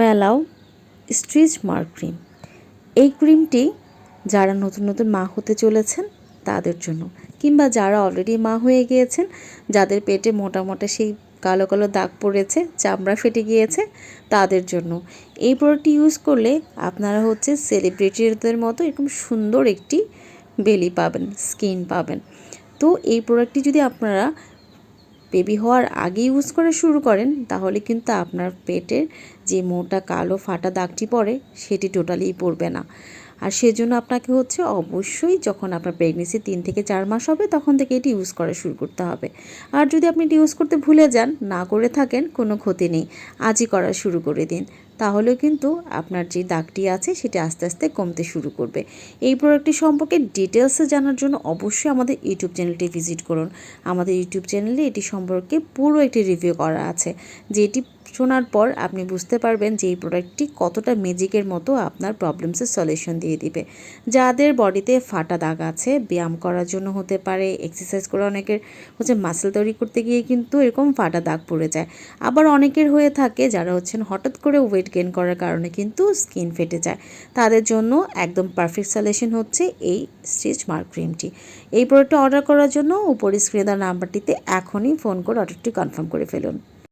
মেলাও stretch mark cream. এই ক্রিমটি যারা নতুন নতুন মা হতে চলেছেন তাদের জন্য, কিংবা যারা অলরেডি মা হয়ে গিয়েছেন, যাদের পেটে মোটা মোটা সেই কালো কালো দাগ পড়েছে, চামড়া ফেটে গিয়েছে, তাদের জন্য। এই প্রোডাক্টটি ইউজ করলে আপনারা হচ্ছে সেলিব্রিটিদের মতো এরকম সুন্দর একটি বেলি পাবেন স্কিন পাবেন। তো এই প্রোডাক্টটি যদি আপনারা বেবি হওয়ার আগে ইউজ করা শুরু করেন, তাহলে কিন্তু আপনার পেটের যে মোটা কালো ফাটা দাগটি পড়ে, সেটি টোটালি পড়বে না। আর সেজন্য আপনাকে হচ্ছে অবশ্যই যখন আপনার প্রেগনেন্সি তিন থেকে চার মাস হবে, তখন থেকে এটি ইউজ করা শুরু করতে হবে। আর যদি আপনি এটি ইউজ করতে ভুলে যান, না করে থাকেন, কোনো ক্ষতি নেই। আজই করা শুরু করে দিন। তাহলেও কিন্তু আপনার যে দাগটি আছে সেটি আস্তে আস্তে কমতে শুরু করবে। এই প্রোডাক্টটি সম্পর্কে ডিটেলসে জানার জন্য অবশ্যই আমাদের ইউটিউব চ্যানেলটি ভিজিট করুন। আমাদের ইউটিউব চ্যানেলে এটি সম্পর্কে পুরো একটি রিভিউ করা আছে, যেটি শোনার পর আপনি বুঝতে পারবেন যে এই প্রোডাক্টটি কতটা ম্যাজিকের মতো আপনার প্রবলেমসের সলিউশন দিয়ে দিবে। যাদের বডিতে ফাটা দাগ আছে, ব্যায়াম করার জন্য হতে পারে এক্সারসাইজ করে অনেকের হচ্ছে মাসেল তৈরি করতে গিয়ে কিন্তু এরকম ফাটা দাগ পড়ে যায়। আবার অনেকের হয়ে থাকে যারা হচ্ছেন হঠাৎ করে ওয়েট গেন করার কারণে কিন্তু স্কিন ফেটে যায়। তাদের জন্য একদম পারফেক্ট সলিউশন হচ্ছে এই স্টিচ মার্ক ক্রিমটি এই প্রোডাক্টটা অর্ডার করার জন্য উপরে স্ক্রিনে দেওয়া নাম্বারটিতে এখনই ফোন করে অর্ডারটি কনফার্ম করে ফেলুন।